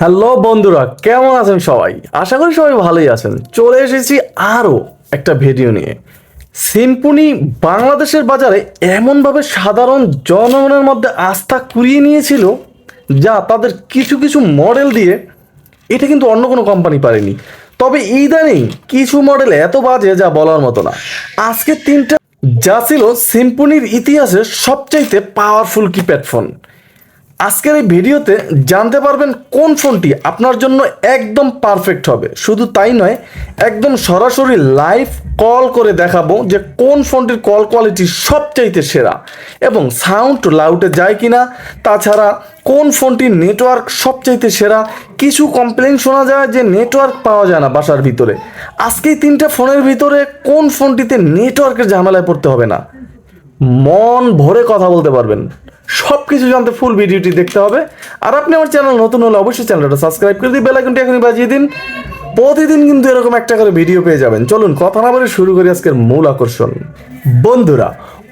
Hello বন্ধুরা, কেমন আছেন সবাই? আশা করি সবাই ভালোই আছেন। চলে এসেছি আরও একটা ভিডিও নিয়ে। সিম্পনি বাংলাদেশের বাজারে এমনভাবে সাধারণ জনগণের মধ্যে আস্থা কুড়িয়ে নিয়েছিল যা তাদের কিছু কিছু মডেল দিয়ে এটা কিন্তু অন্য কোনো কোম্পানি পারেনি। তবে ইদানিং কিছু মডেল এত বাজে যা বলার মতো না। আজকে তিনটা যা ছিল সিম্পনির ইতিহাসে সবচাইতে পাওয়ারফুল কিপ্যাড ফোন আজকের এই ভিডিওতে জানতে পারবেন কোন ফোনটি আপনার জন্য একদম পারফেক্ট হবে। শুধু তাই নয়, একদম সরাসরি লাইভ কল করে দেখাবো যে কোন ফোনটির কল কোয়ালিটি সবচাইতে সেরা এবং সাউন্ড লাউটে যায় কিনা, তাছাড়া কোন ফোনটির নেটওয়ার্ক সবচাইতে সেরা, কিছু কমপ্লেন শোনা যায় যে নেটওয়ার্ক পাওয়া যায় না বাসার ভিতরে। আজকেই তিনটা ফোনের ভিতরে কোন ফোনটিতে নেটওয়ার্কের ঝামেলায় পড়তে হবে না। মন ভরে কথা বলতে পারবেন। সব কিছু জানতে ফুল ভিডিওটি দেখতে হবে। আর আপনি আমার চ্যানেল নতুন হলে অবশ্যই চ্যানেলটা সাবস্ক্রাইব করে দিন বেল আইকনটি এখনই বাজিয়ে দিন। প্রতিদিন কিন্তু এরকম একটা করে ভিডিও পেয়ে যাবেন। চলুন কথা না বলে শুরু করি আজকের মূল আকর্ষণ। বন্ধুরা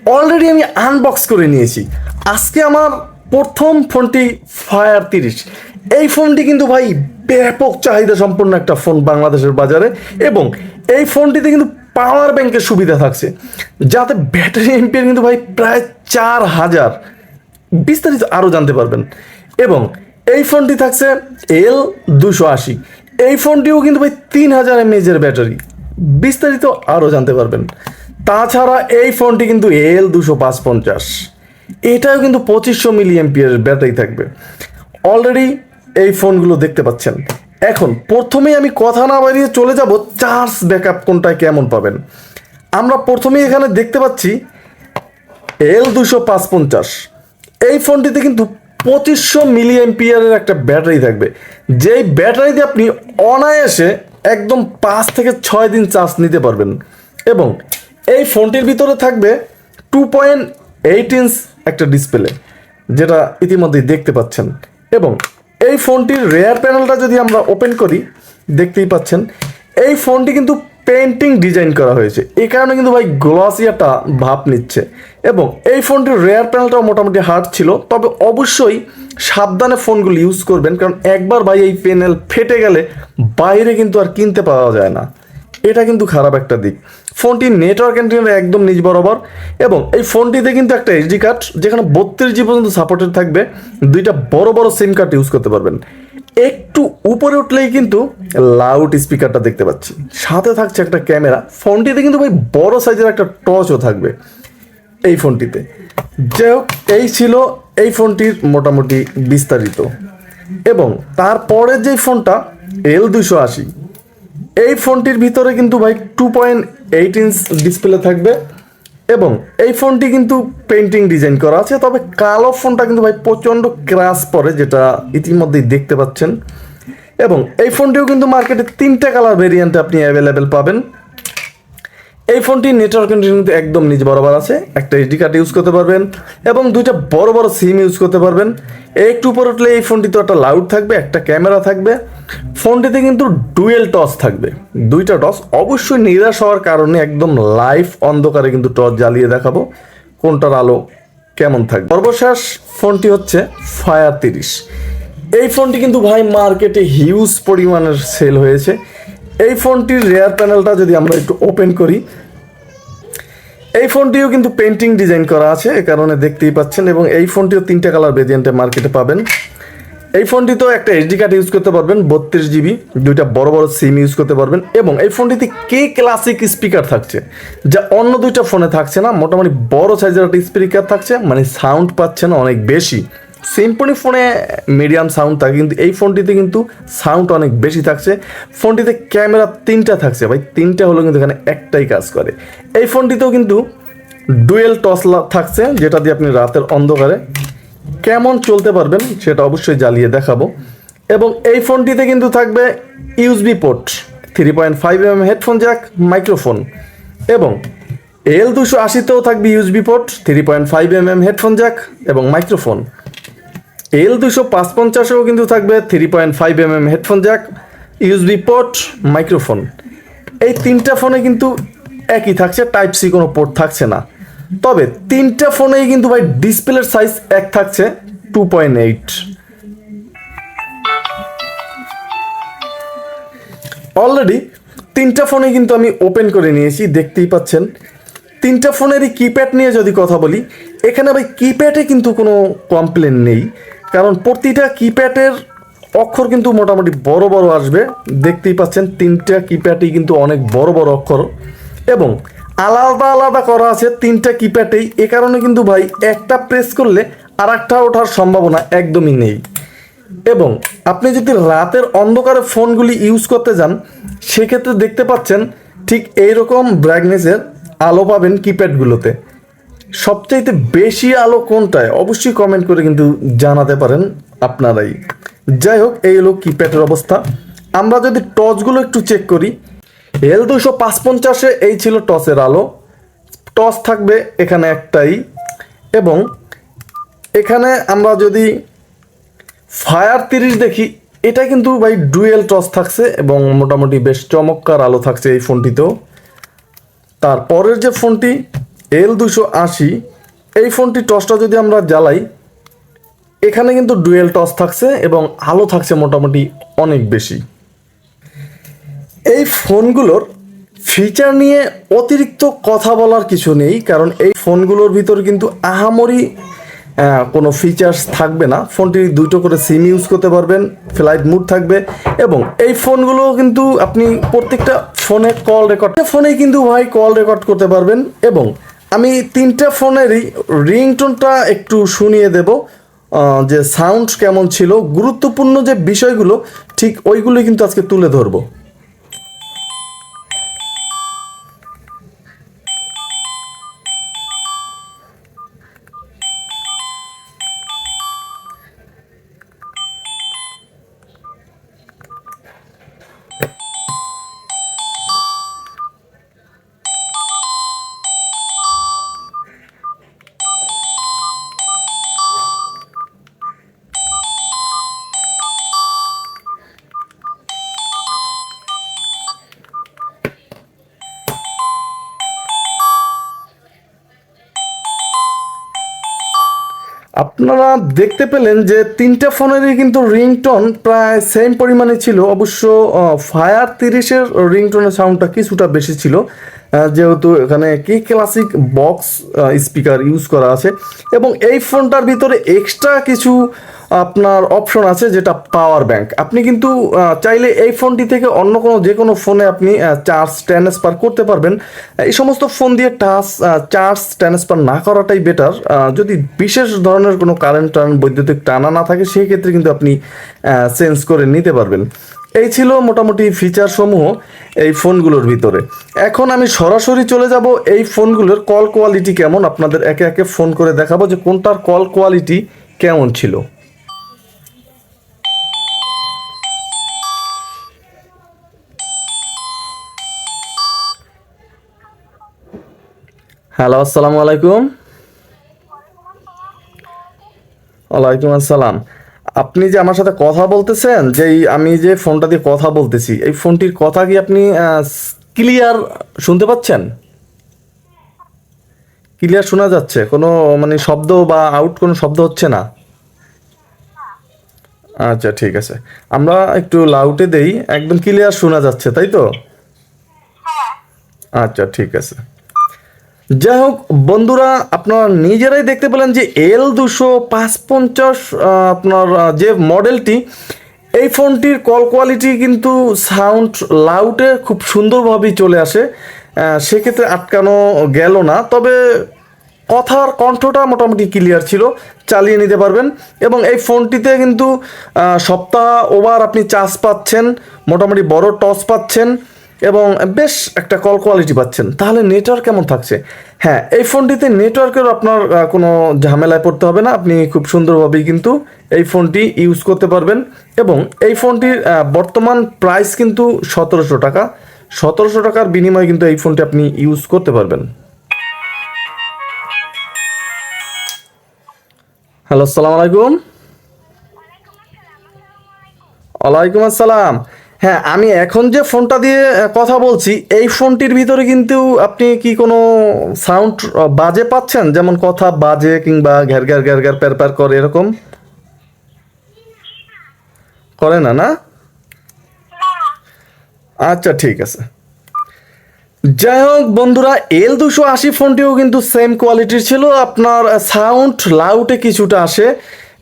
অলরেডি আমি আনবক্স করে নিয়েছি। আজকে আমার প্রথম ফোনটি ফায়ার তিরিশ। এই ফোনটি কিন্তু ভাই ব্যাপক চাহিদা সম্পন্ন একটা ফোন বাংলাদেশের বাজারে। এবং এই ফোনটিতে কিন্তু পাওয়ার ব্যাংকের সুবিধা থাকছে। যাতে ব্যাটারি এমপিয়ার কিন্তু ভাই প্রায় চার হাজার। বিস্তারিত আরও জানতে পারবেন। এবং এই ফোনটি থাকছে এল দুশো আশি। এই ফোনটিও কিন্তু ভাই তিন হাজার এমএজের ব্যাটারি। বিস্তারিত আরও জানতে পারবেন। তাছাড়া এই ফোনটি কিন্তু এল দুশো পাঁচ পঞ্চাশ এটাও কিন্তু পঁচিশশো মিলি এমপিয়ার ব্যাটারি থাকবে। অলরেডি এই ফোনগুলো দেখতে পাচ্ছেন। এখন প্রথমেই আমি কথা না বাড়িয়ে চলে যাব চার্জ ব্যাকআপ কোনটায় কেমন পাবেন। আমরা প্রথমেই এখানে দেখতে পাচ্ছি এল দুশো পাঁচ পঞ্চাশ এই ফোনটিতে কিন্তু পঁচিশশো মিলি এমপিয়ারের একটা ব্যাটারি থাকবে। যেই ব্যাটারিতে আপনি অনায়াসে একদম পাঁচ থেকে ছয় দিন চার্জ নিতে পারবেন। এবং এই ফোনটির ভিতরে থাকবে টু পয়েন্ট এইট ইঞ্চ একটা ডিসপ্লে, যেটা ইতিমধ্যেই দেখতে পাচ্ছেন। এবং এই ফোনটির রেয়ার প্যানেলটা যদি আমরা ওপেন করি, দেখতেই পাচ্ছেন, এই ফোনটি কিন্তু পেন্টিং ডিজাইন করা হয়েছে। এই কারণে কিন্তু ভাই গ্লসিয়াটা ভাব নিচ্ছে। এবং এই ফোনটির রেয়ার প্যানেলটাও মোটামুটি হার্ড ছিল, তবে অবশ্যই সাবধানে ফোনগুলো ইউজ করবেন, কারণ একবার ভাই এই প্যানেল ফেটে গেলে বাইরে কিন্তু আর কিনতে পাওয়া যায় না। এটা কিন্তু খারাপ একটা দিক। ফোনটির নেটওয়ার্ক অ্যান্টেনা একদম নিজ বরাবর এবং এই ফোনটিতে কিন্তু একটা এইচডি কার্ড যেখানে বত্রিশ জি পর্যন্ত সাপোর্টেড থাকবে, দুইটা বড় বড় সিম কার্ড ইউজ করতে পারবেন। একটু উপরে উঠলেই কিন্তু লাউড স্পিকারটা দেখতে পাচ্ছি। সাথে থাকছে একটা ক্যামেরা। ফোনটিতে কিন্তু ভাই বড় সাইজের একটা টর্চও থাকবে এই ফোনটিতে। যাই হোক, এই ছিল এই ফোনটির মোটামুটি বিস্তারিত। এবং তারপরের যে ফোনটা এল দুশো আশি। এই ফোনটির ভিতরে কিন্তু ভাই two point eight inch display থাকবে এবং এই ফোনটি কিন্তু পেন্টিং ডিজাইন করা আছে, তবে কালো ফোনটা কিন্তু ভাই প্রচণ্ড ক্রাশ পরে যেটা ইতিমধ্যেই দেখতে পাচ্ছেন। এবং এই ফোনটিও কিন্তু মার্কেটে তিনটা কালার ভেরিয়েন্ট আপনি অ্যাভেলেবেল পাবেন। এই ফোনটি নেটওয়ার্ক কিন্তু একদম নিজ বরাবর আছে। একটা এইচডি কার্ড ইউজ করতে পারবেন এবং দুইটা বড় বড় সিম ইউজ করতে পারবেন। একটু উপর উঠলে এই ফোনটি তো একটা লাউড থাকবে, একটা ক্যামেরা থাকবে। ফোনটিতে কিন্তু ডুয়েল টস থাকবে। দুইটা টস অবশ্যই নিরাশ হওয়ার কারণে একদম লাইভ অন্ধকারে কিন্তু টস জ্বালিয়ে দেখাবো। কোনটার আলো কেমন থাকবে? সর্বশেষ ফোনটি হচ্ছে ফায়ার তিরিশ। এই ফোনটি কিন্তু ভাই মার্কেটে হিউজ পরিমাণের সেল হয়েছে। এই ফোনটির রেয়ার প্যানেলটা যদি আমরা একটু ওপেন করি, এই ফোনটিও কিন্তু পেন্টিং ডিজাইন করা আছে, এ কারণে দেখতেই পাচ্ছেন, এবং এই ফোনটিও তিনটা কালার ভেরিয়েন্টে মার্কেটে পাবেন। এই ফোনটিতেও একটা এইচডি কার্ড ইউজ করতে পারবেন, বত্রিশ জিবি দুইটা বড় বড় সিম ইউজ করতে পারবেন, এবং এই ফোনটিতে কে ক্লাসিক স্পিকার থাকছে? যা অন্য দুইটা ফোনে থাকছে না, মোটামুটি বড় সাইজের একটা স্পিকার থাকছে মানে সাউন্ড পাচ্ছেন অনেক বেশি। সিম্পনি ফোনে মিডিয়াম সাউন্ড থাকে, কিন্তু এই ফোনটিতে কিন্তু সাউন্ড অনেক বেশি থাকছে। ফোনটিতে ক্যামেরা তিনটা থাকছে ভাই। তিনটা হলো কিন্তু এখানে একটাই কাজ করে। এই ফোনটিতেও কিন্তু ডুয়েল টস থাকছে, যেটা দিয়ে আপনি রাতের অন্ধকারে কেমন চলতে পারবেন সেটা অবশ্যই জ্বালিয়ে দেখাবো। এবং এই ফোনটিতে কিন্তু থাকবে USB port three point five M headphone jack microphone এবং এল দুশো আশিতেও থাকবে USB port three point five M M headphone jack এবং মাইক্রোফোন এল দুশো পাঁচ পঞ্চাশেও কিন্তু থাকবে three point five M M headphone jack, USB port, microphone. এই তিনটা ফোনে কিন্তু একই থাকছে টাইপ সি কোনো পোর্ট থাকছে না। তবে তিনটা ফোনেই কিন্তু ভাই ডিসপ্লের সাইজ এক থাকছে, টু পয়েন্ট এইট। অলরেডি তিনটা ফোনে কিন্তু আমি ওপেন করে নিয়েছি, দেখতেই পাচ্ছেন। তিনটা ফোনেরই কিপ্যাড নিয়ে যদি কথা বলি, এখানে ভাই কিপ্যাডে কিন্তু কোনো কমপ্লেন নেই। কারণ প্রতিটা কিপ্যাডের অক্ষর কিন্তু মোটামুটি বড় বড় আসবে। দেখতেই পাচ্ছেন, তিনটা কিপ্যাডই কিন্তু অনেক বড় বড় অক্ষর। এবং আলাদা আলাদা করা আছে তিনটা কিপ্যাডেই এ কারণে কিন্তু ভাই, একটা প্রেস করলে আর একটা ওঠার সম্ভাবনা একদমই নেই। এবং আপনি যদি রাতের অন্ধকারে ফোনগুলি ইউজ করতে যান, সেক্ষেত্রে দেখতে পাচ্ছেন ঠিক এইরকম ব্রাইটনেসের আলো পাবেন কিপ্যাডগুলোতে সবচাইতে বেশি আলো কোনটায়? অবশ্যই কমেন্ট করে কিন্তু জানাতে পারেন আপনারাই। যাই হোক এই হলো কিপ্যাডের অবস্থা। আমরা যদি টর্চগুলো একটু চেক করি, এল দুশো পাঁচ পঞ্চাশে এই ছিল টসের আলো। টস থাকবে এখানে একটাই। এবং এখানে আমরা যদি ফায়ার তিরিশ দেখি, এটা কিন্তু ভাই ডুয়েল টস থাকছে এবং মোটামুটি বেশ চমৎকার আলো থাকছে এই ফোনটিতেও। তারপরের যে ফোনটি এল দুশো আশি এই ফোনটি টসটা যদি আমরা জ্বালাই এখানে কিন্তু ডুয়েল টস থাকছে এবং আলো থাকছে মোটামুটি অনেক বেশি। এই ফোনগুলোর ফিচার নিয়ে অতিরিক্ত কথা বলার কিছু নেই কারণ এই ফোনগুলোর ভিতর কিন্তু আহামরি আহ, কোনো ফিচার্স থাকবে না। ফোনটি দুটো করে সিম ইউজ করতে পারবেন ফ্লাইট মুড থাকবে এবং এই ফোনগুলো কিন্তু আপনি প্রত্যেকটা ফোনে কল রেকর্ড ফোনেই কিন্তু ভাই কল রেকর্ড করতে পারবেন এবং আমি তিনটা ফোনেরই রিংটোনটা একটু শুনিয়ে দেব যে সাউন্ড কেমন ছিল। গুরুত্বপূর্ণ যে বিষয়গুলো, ঠিক ওইগুলোই কিন্তু আজকে তুলে ধরবো। আপনারা দেখতে পেলেন যে তিনটা ফোনেরই কিন্তু রিংটোন প্রায় সেম পরিমাণে ছিল। অবশ্য ফায়ার তিরিশের রিংটোনের সাউন্ডটা কিছুটা বেশি ছিল। যেহেতু এখানে কি ক্লাসিক বক্স স্পিকার ইউজ করা আছে। এবং এই ফোনটার ভিতরে এক্সট্রা কিছু আপনার অপশন আছে যেটা পাওয়ার ব্যাংক আপনি কিন্তু চাইলে এই ফোনটি থেকে অন্য কোনো যে কোনো ফোনে আপনি চার্জ ট্রান্সফার করতে পারবেন। এই সমস্ত ফোন দিয়ে টাচ চার্জ ট্রান্সফার না করাটাই বেটার যদি বিশেষ ধরনের কোনো কারেন্ট টার্ন বৈদ্যুতিক টানা না থাকে, সেই ক্ষেত্রে কিন্তু আপনি চেঞ্জ করে নিতে পারবেন। এই ছিল মোটামুটি ফিচার সমূহ এই ফোনগুলোর ভিতরে। এখন আমি সরাসরি চলে যাব এই ফোনগুলোর কল কোয়ালিটি কেমন। আপনাদের একে একে ফোন করে দেখাবো যে কোনটার কল কোয়ালিটি কেমন ছিল। হ্যালো আসসালামু আলাইকুম। ওয়ালাইকুম আসসালাম। আপনি যে আমার সাথে কথা বলতেছেন যে আমি যে ফোনটা দিয়ে কথা বলতেছি এই ফোনটির কথা কি আপনি ক্লিয়ার শুনতে পাচ্ছেন? ক্লিয়ার শোনা যাচ্ছে। কোনো মানে শব্দ বা আউট কোনো শব্দ হচ্ছে না? আচ্ছা ঠিক আছে। আমরা একটু লাউটে দেই একদম ক্লিয়ার শোনা যাচ্ছে তাই তো? আচ্ছা ঠিক আছে। যাই হোক, বন্ধুরা, আপনারা নিজেরাই দেখতে পেলেন যে এল দুশো পাঁচ পঞ্চাশ আপনার যে মডেলটি, এই ফোনটির কল কোয়ালিটি কিন্তু সাউন্ড লাউটে খুব সুন্দরভাবেই চলে আসে। সেক্ষেত্রে আটকানো গেল না, তবে কথার কণ্ঠটা মোটামুটি ক্লিয়ার ছিল, চালিয়ে নিতে পারবেন। এবং এই ফোনটিতে কিন্তু সপ্তাহ ওভার আপনি চার্জ পাচ্ছেন, মোটামুটি বড় টস পাচ্ছেন। এবং বেশ একটা কল কোয়ালিটি পাচ্ছেন। তাহলে নেটওয়ার্ক কেমন থাকছে? হ্যাঁ এই ফোনটিতে নেটওয়ার্কের আপনার কোনো ঝামেলায় পড়তে হবে না। আপনি খুব সুন্দরভাবেই কিন্তু এই ফোনটি ইউজ করতে পারবেন। এবং এই ফোনটির বর্তমান প্রাইস কিন্তু সতেরোশো টাকা। সতেরোশো টাকার বিনিময়ে কিন্তু এই ফোনটি আপনি ইউজ করতে পারবেন। হ্যালো আসসালামু আলাইকুম। ওয়ালাইকুম আসসালাম। হ্যাঁ আমি এখন যে ফোনটা দিয়ে কথা বলছি, এই ফোনটির ভিতরে কিন্তু আপনি কি কোনো সাউন্ড বাজে পাচ্ছেন? যেমন কথা বাজে কিংবা ঘ্যার ঘ্যার ঘ্যার ঘ্যার প্যার প্যার করে এরকম? করে না না? আচ্ছা ঠিক আছে। যাই হোক বন্ধুরা, এল দুশো আশি ফোনটিও কিন্তু সেম কোয়ালিটির ছিল। আপনার সাউন্ড লাউটে কিছুটা আসে।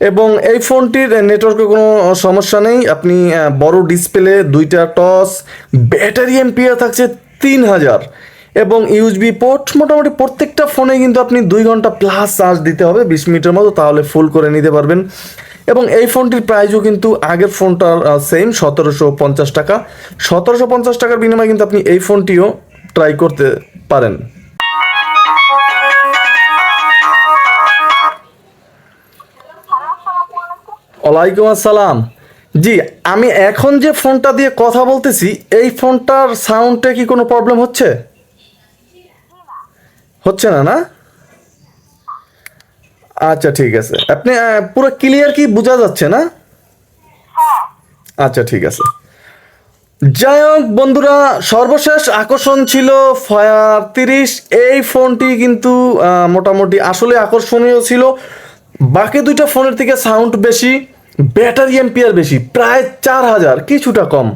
এবং এই ফোনটির নেটওয়ার্কে কোনো সমস্যা নেই। আপনি বড় ডিসপ্লে, দুইটা টস ব্যাটারি এমপিআর থাকছে তিন হাজার। এবং ইউজবি পোর্ট, মোটামুটি প্রত্যেকটা ফোনে কিন্তু আপনি দুই ঘণ্টা প্লাস চার্জ দিতে হবে, বিশ মিনিটের মতো, তাহলে ফুল করে নিতে পারবেন। এবং এই ফোনটির প্রাইসও কিন্তু আগের ফোনটার সেম সতেরোশো পঞ্চাশ টাকা। সতেরোশো পঞ্চাশ টাকার বিনিময়ে কিন্তু আপনি এই ফোনটিও ট্রাই করতে পারেন। ওয়ালাইকুম আসসালাম। জি, আমি এখন যে ফোনটা দিয়ে কথা বলতেছি, এই ফোনটার সাউন্ডে কি কোনো প্রবলেম হচ্ছে? হচ্ছে না না? আচ্ছা ঠিক আছে। আপনি পুরো ক্লিয়ার কি বোঝা যাচ্ছে, না? আচ্ছা ঠিক আছে। যাই হোক, বন্ধুরা, সর্বশেষ আকর্ষণ ছিল ফায়ার তিরিশ। এই ফোনটি কিন্তু মোটামুটি আসলে আকর্ষণীয় ছিল। বাকি দুইটা ফোনের থেকে সাউন্ড বেশি। ব্যাটারি এম্পিয়ার বেশি, প্রায় চার হাজার, কিছুটা কম।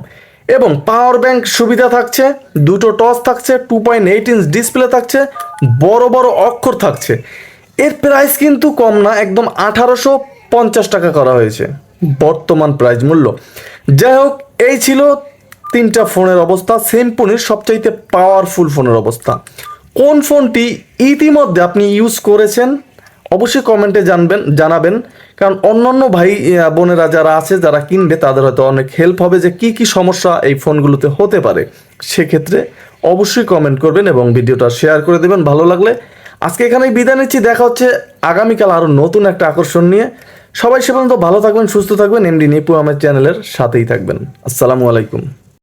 এবং পাওয়ার ব্যাংক সুবিধা থাকছে, দুটো টস থাকছে two point eight inch display থাকছে, বড় বড় অক্ষর থাকছে। এর প্রাইস কিন্তু কম না, একদম আঠারোশো পঞ্চাশ টাকা করা হয়েছে, বর্তমান প্রাইস মূল্য। যাই হোক, এই ছিল তিনটা ফোনের অবস্থা সেমপুনির সবচাইতে পাওয়ারফুল ফোনের অবস্থা। কোন ফোনটি ইতিমধ্যে আপনি ইউজ করেছেন? অবশ্যই কমেন্টে জানবেন, জানাবেন। কারণ অন্যান্য ভাই বোনেরা যারা আছে, যারা কিনবে, তাদের হয়তো অনেক হেল্প হবে যে কি কি সমস্যা এই ফোনগুলোতে হতে পারে। সেক্ষেত্রে অবশ্যই কমেন্ট করবেন এবং ভিডিওটা শেয়ার করে দেবেন ভালো লাগলে। আজকে এখানেই বিদায় নিচ্ছি। দেখা হচ্ছে আগামীকাল আরও নতুন একটা আকর্ষণ নিয়ে। সবাই সে পর্যন্ত ভালো থাকবেন, সুস্থ থাকবেন। এমডি নিপু আমার চ্যানেলের সাথেই থাকবেন। আসসালামু আলাইকুম।